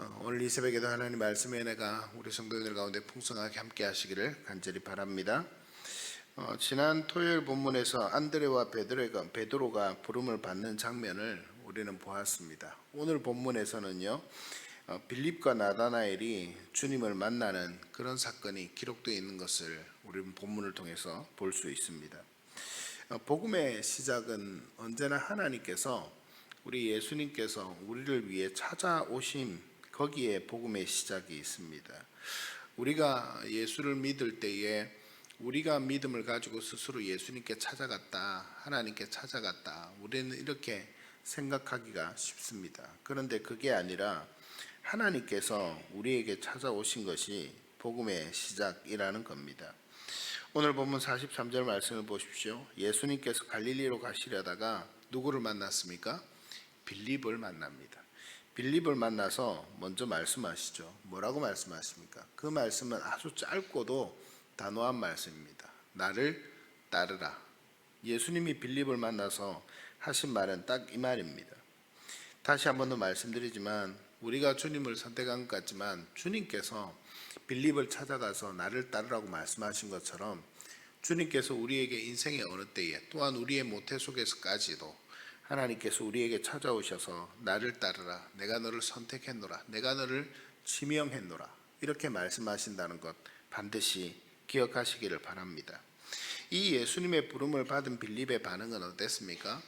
어, 오늘 이 새벽에도 하나님 말씀에 내가 우리 성도들 가운데 풍성하게 함께 하시기를 간절히 바랍니다. 어, 지난 토요일 본문에서 안드레와 베드로가, 베드로가 부름을 받는 장면을 우리는 보았습니다. 오늘 본문에서는요, 어, 빌립과 나다나엘이 주님을 만나는 그런 사건이 기록되어 있는 것을 우리는 본문을 통해서 볼 수 있습니다. 어, 복음의 시작은 언제나 하나님께서 우리 예수님께서 우리를 위해 찾아오심 거기에 복음의 시작이 있습니다. 우리가 예수를 믿을 때에 우리가 믿음을 가지고 스스로 예수님께 찾아갔다, 하나님께 찾아갔다. 우리는 이렇게 생각하기가 쉽습니다. 그런데 그게 아니라 하나님께서 우리에게 찾아오신 것이 복음의 시작이라는 겁니다. 오늘 본문 43절 말씀을 보십시오. 예수님께서 갈릴리로 가시려다가 누구를 만났습니까? 빌립을 만납니다. 빌립을 만나서 먼저 말씀하시죠. 뭐라고 말씀하십니까? 그 말씀은 아주 짧고도 단호한 말씀입니다. 나를 따르라. 예수님이 빌립을 만나서 하신 말은 딱 이 말입니다. 다시 한 번 더 말씀드리지만 우리가 주님을 선택한 것 같지만 주님께서 빌립을 찾아가서 나를 따르라고 말씀하신 것처럼 주님께서 우리에게 인생의 어느 때에 또한 우리의 모태 속에서까지도 하나님께서 우리에게 찾아오셔서 나를 따르라 내가 너를 선택했노라 내가 너를 지명했노라 이렇게 말씀하신다는 것 반드시 기억하시기를 바랍니다. 이 예수님의 부름을 받은 빌립의 반응은 어땠습니까?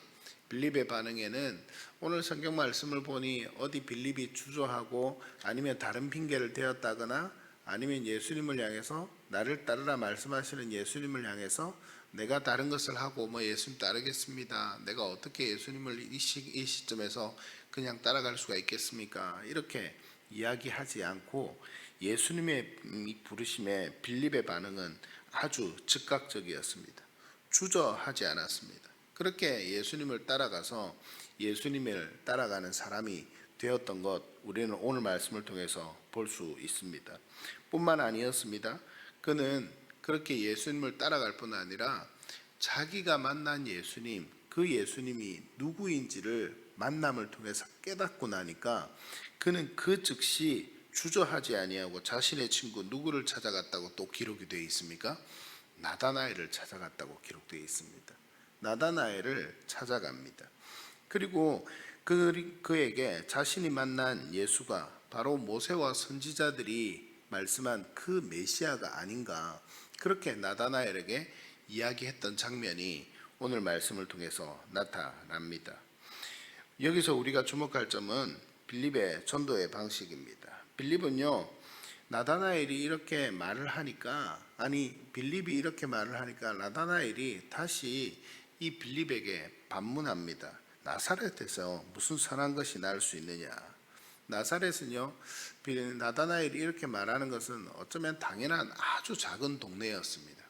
빌립의 반응에는 오늘 성경 말씀을 보니 어디 빌립이 주저하고 아니면 다른 핑계를 대었다거나 아니면 예수님을 향해서 나를 따르라 말씀하시는 예수님을 향해서 내가 다른 것을 하고 뭐 예수님 따르겠습니다. 내가 어떻게 예수님을 이, 시, 이 시점에서 그냥 따라갈 수가 있겠습니까? 이렇게 이야기하지 않고 예수님의 이 부르심에 빌립의 반응은 아주 즉각적이었습니다. 주저하지 않았습니다. 그렇게 예수님을 따라가서 예수님을 따라가는 사람이 되었던 것 우리는 오늘 말씀을 통해서 볼 수 있습니다. 뿐만 아니었습니다. 그는 그렇게 예수님을 따라갈 뿐 아니라 자기가 만난 예수님, 그 예수님이 누구인지를 만남을 통해서 깨닫고 나니까 그는 그 즉시 주저하지 아니하고 자신의 친구 누구를 찾아갔다고 또 기록이 되어 있습니까? 나다나엘을 찾아갔다고 기록되어 있습니다. 나다나엘을 찾아갑니다. 그리고 그, 그에게 자신이 만난 예수가 바로 모세와 선지자들이 말씀한 그 메시아가 아닌가 그렇게 나다나엘에게 이야기했던 장면이 오늘 말씀을 통해서 나타납니다. 여기서 우리가 주목할 점은 빌립의 전도의 방식입니다. 빌립은요 나다나엘이 이렇게 말을 하니까 아니 빌립이 이렇게 말을 하니까 나다나엘이 다시 이 빌립에게 반문합니다. 나사렛에서 무슨 선한 것이 날 수 있느냐? 나사렛은요, 나다나엘이 이렇게 말하는 것은 어쩌면 당연한 아주 작은 동네였습니다.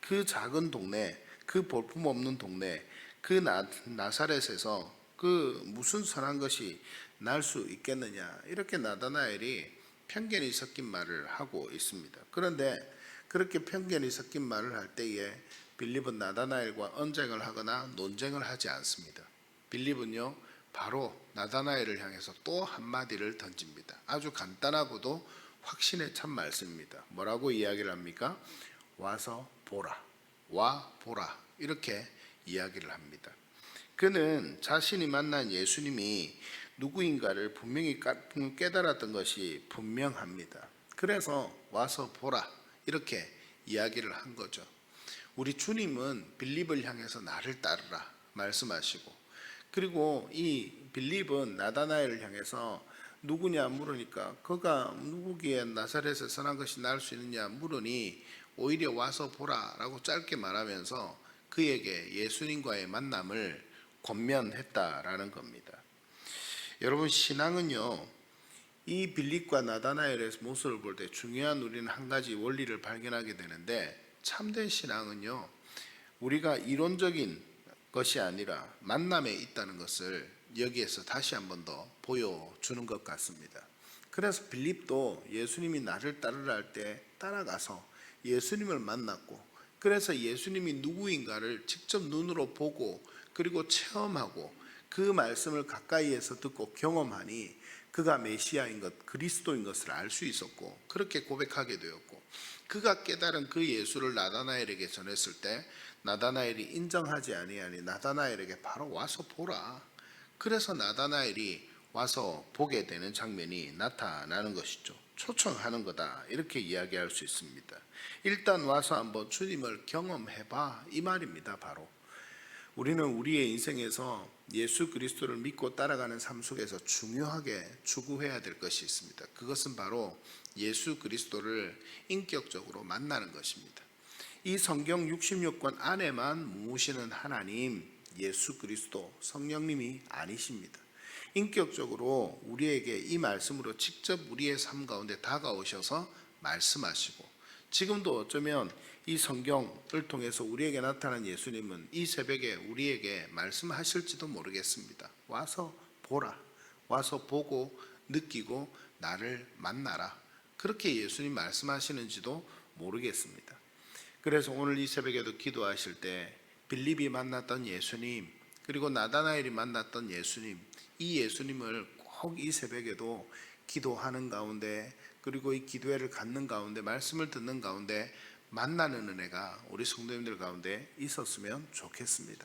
그 작은 동네, 그 볼품 없는 동네, 그 나, 나사렛에서 그 무슨 선한 것이 날 수 있겠느냐? 이렇게 나다나엘이 편견이 섞인 말을 하고 있습니다. 그런데 그렇게 편견이 섞인 말을 할 때에 빌립은 나다나엘과 언쟁을 하거나 논쟁을 하지 않습니다. 빌립은요, 바로 나다나엘을 향해서 또 한마디를 던집니다. 아주 간단하고도 확신에 찬 말씀입니다. 뭐라고 이야기를 합니까? 와서 보라. 와 보라. 이렇게 이야기를 합니다. 그는 자신이 만난 예수님이 누구인가를 분명히 깨달았던 것이 분명합니다. 그래서 와서 보라. 이렇게 이야기를 한 거죠. 우리 주님은 빌립을 향해서 나를 따르라 말씀하시고 그리고 이 빌립은 나다나엘을 향해서 누구냐 물으니까 그가 누구기에 나사렛에 선한 것이 날수 있느냐 물으니 오히려 와서 보라라고 짧게 말하면서 그에게 예수님과의 만남을 권면했다라는 겁니다. 여러분 신앙은요 이 빌립과 나다나엘의 모습을 볼 때 중요한 우리는 한 가지 원리를 발견하게 되는데 참된 신앙은요 우리가 이론적인 것이 아니라 만남에 있다는 것을 여기에서 다시 한 번 더 보여주는 것 같습니다. 그래서 빌립도 예수님이 나를 따르라 할 때 따라가서 예수님을 만났고 그래서 예수님이 누구인가를 직접 눈으로 보고 그리고 체험하고 그 말씀을 가까이에서 듣고 경험하니 그가 메시아인 것, 그리스도인 것을 알 수 있었고 그렇게 고백하게 되었고 그가 깨달은 그 예수를 나다나엘에게 전했을 때 나다나엘이 인정하지 아니하니 나다나엘에게 바로 와서 보라. 그래서 나다나엘이 와서 보게 되는 장면이 나타나는 것이죠. 초청하는 거다. 이렇게 이야기할 수 있습니다. 일단 와서 한번 주님을 경험해 봐. 이 말입니다. 바로. 우리는 우리의 인생에서 예수 그리스도를 믿고 따라가는 삶 속에서 중요하게 추구해야 될 것이 있습니다. 그것은 바로 예수 그리스도를 인격적으로 만나는 것입니다. 이 성경 66권 안에만 무시는 하나님, 예수 그리스도, 성령님이 아니십니다. 인격적으로 우리에게 이 말씀으로 직접 우리의 삶 가운데 다가오셔서 말씀하시고 지금도 어쩌면 이 성경을 통해서 우리에게 나타난 예수님은 이 새벽에 우리에게 말씀하실지도 모르겠습니다. 와서 보라. 와서 보고 느끼고 나를 만나라. 그렇게 예수님 말씀하시는지도 모르겠습니다. 그래서 오늘 이 새벽에도 기도하실 때 빌립이 만났던 예수님 그리고 나다나엘이 만났던 예수님 이 예수님을 꼭 이 새벽에도 기도하는 가운데 그리고 이 기도회를 갖는 가운데 말씀을 듣는 가운데 만나는 은혜가 우리 성도님들 가운데 있었으면 좋겠습니다.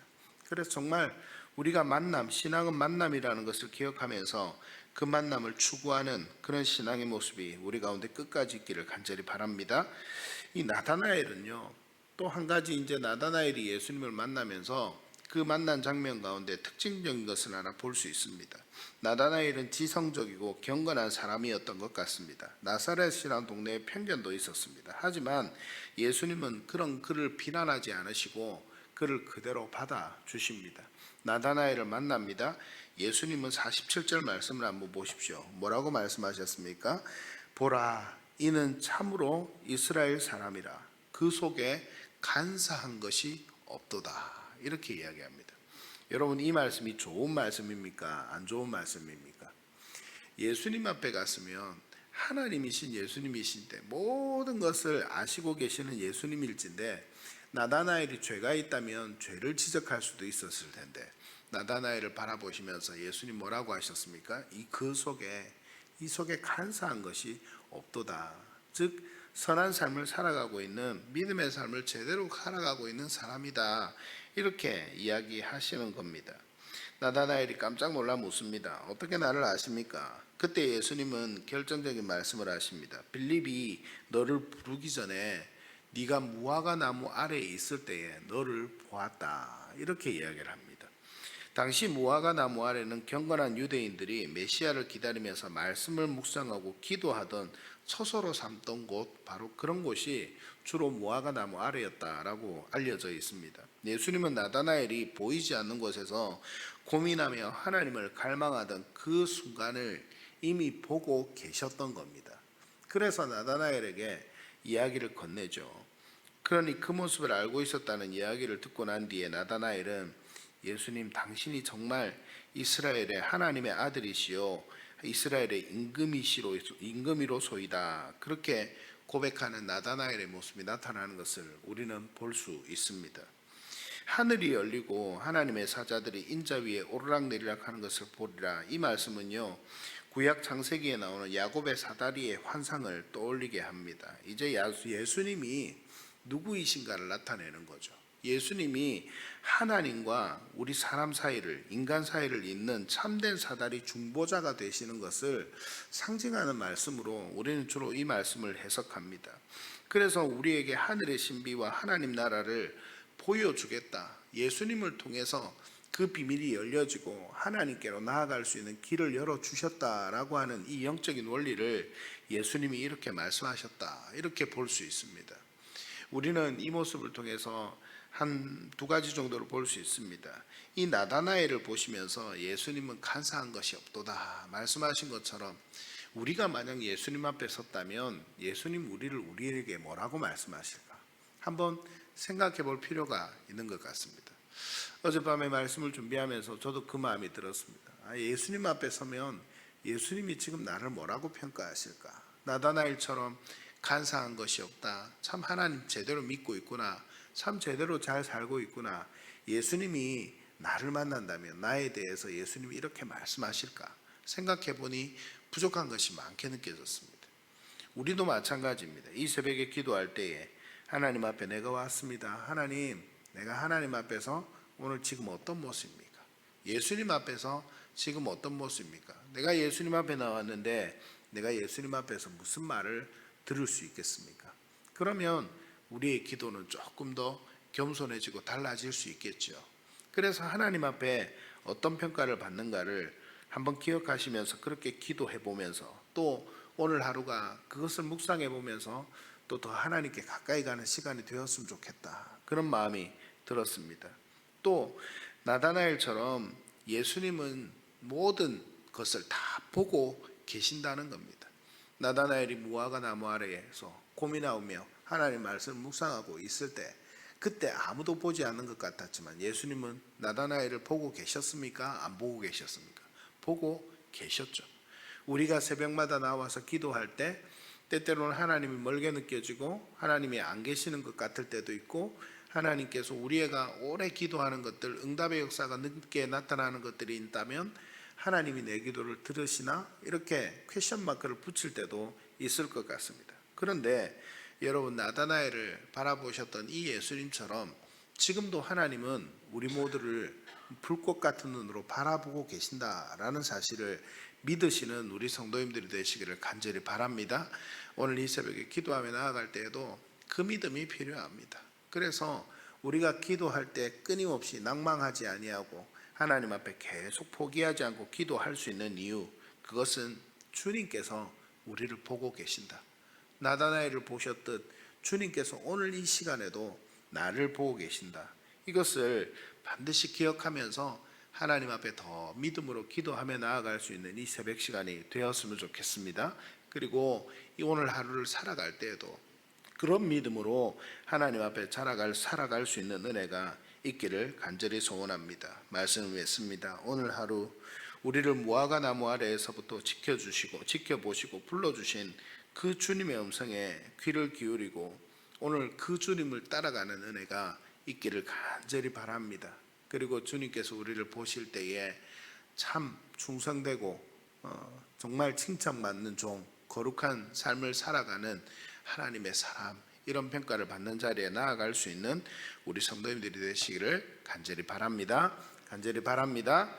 그래서 정말 우리가 만남, 신앙은 만남이라는 것을 기억하면서 그 만남을 추구하는 그런 신앙의 모습이 우리 가운데 끝까지 있기를 간절히 바랍니다. 이 나다나엘은요, 또 한 가지 이제 나다나엘이 예수님을 만나면서 그 만난 장면 가운데 특징적인 것을 하나 볼 수 있습니다. 나다나엘은 지성적이고 경건한 사람이었던 것 같습니다. 나사렛이라는 동네에 편견도 있었습니다. 하지만 예수님은 그런 그를 비난하지 않으시고 그를 그대로 받아 주십니다. 나다나엘을 만납니다. 예수님은 47절 말씀을 한번 보십시오. 뭐라고 말씀하셨습니까? 보라, 이는 참으로 이스라엘 사람이라. 그 속에 간사한 것이 없도다. 이렇게 이야기합니다. 여러분 이 말씀이 좋은 말씀입니까? 안 좋은 말씀입니까? 예수님 앞에 갔으면 하나님이신 예수님이신데 모든 것을 아시고 계시는 예수님일진데 나다나엘이 죄가 있다면 죄를 지적할 수도 있었을 텐데 나다나엘을 바라보시면서 예수님 뭐라고 하셨습니까? 이 그 속에 이 속에 간사한 것이 없도다. 즉 선한 삶을 살아가고 있는 믿음의 삶을 제대로 살아가고 있는 사람이다. 이렇게 이야기하시는 겁니다. 나다나엘이 깜짝 놀라 묻습니다. 어떻게 나를 아십니까? 그때 예수님은 결정적인 말씀을 하십니다. 빌립이 너를 부르기 전에 네가 무화과 나무 아래에 있을 때에 너를 보았다. 이렇게 이야기를 합니다. 당시 무화과 나무 아래는 경건한 유대인들이 메시아를 기다리면서 말씀을 묵상하고 기도하던 처소로 삼던 곳 바로 그런 곳이 주로 무화과 나무 아래였다라고 알려져 있습니다. 예수님은 나다나엘이 보이지 않는 곳에서 고민하며 하나님을 갈망하던 그 순간을 이미 보고 계셨던 겁니다. 그래서 나다나엘에게 이야기를 건네죠. 그러니 그 모습을 알고 있었다는 이야기를 듣고 난 뒤에 나다나엘은 예수님 당신이 정말 이스라엘의 하나님의 아들이시요 이스라엘의 임금이시로 임금이로소이다. 그렇게 고백하는 나다나엘의 모습이 나타나는 것을 우리는 볼 수 있습니다. 하늘이 열리고 하나님의 사자들이 인자 위에 오르락 내리락 하는 것을 보리라. 이 말씀은요. 구약 창세기에 나오는 야곱의 사다리의 환상을 떠올리게 합니다. 이제 예수님이 누구이신가를 나타내는 거죠. 예수님이 하나님과 우리 사람 사이를 인간 사이를 잇는 참된 사다리 중보자가 되시는 것을 상징하는 말씀으로 우리는 주로 이 말씀을 해석합니다. 그래서 우리에게 하늘의 신비와 하나님 나라를 보여주겠다. 예수님을 통해서 그 비밀이 열려지고 하나님께로 나아갈 수 있는 길을 열어 주셨다라고 하는 이 영적인 원리를 예수님이 이렇게 말씀하셨다. 이렇게 볼 수 있습니다. 우리는 이 모습을 통해서 한 두 가지 정도로 볼 수 있습니다. 이 나다나엘을 보시면서 예수님은 간사한 것이 없도다 말씀하신 것처럼 우리가 만약 예수님 앞에 섰다면 예수님 우리를 우리에게 뭐라고 말씀하실까? 한번 생각해 볼 필요가 있는 것 같습니다. 어젯밤에 말씀을 준비하면서 저도 그 마음이 들었습니다. 아, 예수님 앞에 서면 예수님이 지금 나를 뭐라고 평가하실까? 나다나엘처럼 간사한 것이 없다. 참 하나님 제대로 믿고 있구나. 참 제대로 잘 살고 있구나. 예수님이 나를 만난다면 나에 대해서 예수님이 이렇게 말씀하실까? 생각해 보니 부족한 것이 많게 느껴졌습니다. 우리도 마찬가지입니다. 이 새벽에 기도할 때에 하나님 앞에 내가 왔습니다. 하나님, 내가 하나님 앞에서 오늘 지금 어떤 모습입니까? 예수님 앞에서 지금 어떤 모습입니까? 내가 예수님 앞에 나왔는데 내가 예수님 앞에서 무슨 말을 들을 수 있겠습니까? 그러면 우리의 기도는 조금 더 겸손해지고 달라질 수 있겠죠. 그래서 하나님 앞에 어떤 평가를 받는가를 한번 기억하시면서 그렇게 기도해 보면서 또 오늘 하루가 그것을 묵상해 보면서 또 더 하나님께 가까이 가는 시간이 되었으면 좋겠다. 그런 마음이 들었습니다. 또 나다나엘처럼 예수님은 모든 것을 다 보고 계신다는 겁니다. 나다나엘이 무화과 나무 아래에서 고민하며 하나님 말씀을 묵상하고 있을 때 그때 아무도 보지 않는 것 같았지만 예수님은 나다나엘을 보고 계셨습니까? 안 보고 계셨습니까? 보고 계셨죠. 우리가 새벽마다 나와서 기도할 때 때때로는 하나님이 멀게 느껴지고 하나님이 안 계시는 것 같을 때도 있고 하나님께서 우리가 오래 기도하는 것들 응답의 역사가 늦게 나타나는 것들이 있다면 하나님이 내 기도를 들으시나 이렇게 퀘션 마크를 붙일 때도 있을 것 같습니다. 그런데 여러분 나다나엘을 바라보셨던 이 예수님처럼 지금도 하나님은 우리 모두를 불꽃 같은 눈으로 바라보고 계신다라는 사실을 믿으시는 우리 성도님들이 되시기를 간절히 바랍니다. 오늘 이 새벽에 기도하며 나아갈 때에도 그 믿음이 필요합니다. 그래서 우리가 기도할 때 끊임없이 낭망하지 아니하고 하나님 앞에 계속 포기하지 않고 기도할 수 있는 이유 그것은 주님께서 우리를 보고 계신다. 나다나엘을 보셨듯 주님께서 오늘 이 시간에도 나를 보고 계신다. 이것을 반드시 기억하면서 하나님 앞에 더 믿음으로 기도하며 나아갈 수 있는 이 새벽 시간이 되었으면 좋겠습니다. 그리고 이 오늘 하루를 살아갈 때에도 그런 믿음으로 하나님 앞에 살아갈 살아갈 수 있는 은혜가 있기를 간절히 소원합니다. 말씀을 맺습니다. 오늘 하루 우리를 무화과 나무 아래에서부터 지켜주시고 지켜보시고 불러주신 그 주님의 음성에 귀를 기울이고 오늘 그 주님을 따라가는 은혜가 있기를 간절히 바랍니다. 그리고 주님께서 우리를 보실 때에 참 충성되고 어, 정말 칭찬받는 종, 거룩한 삶을 살아가는 하나님의 사람 이런 평가를 받는 자리에 나아갈 수 있는 우리 성도님들이 되시기를 간절히 바랍니다. 간절히 바랍니다.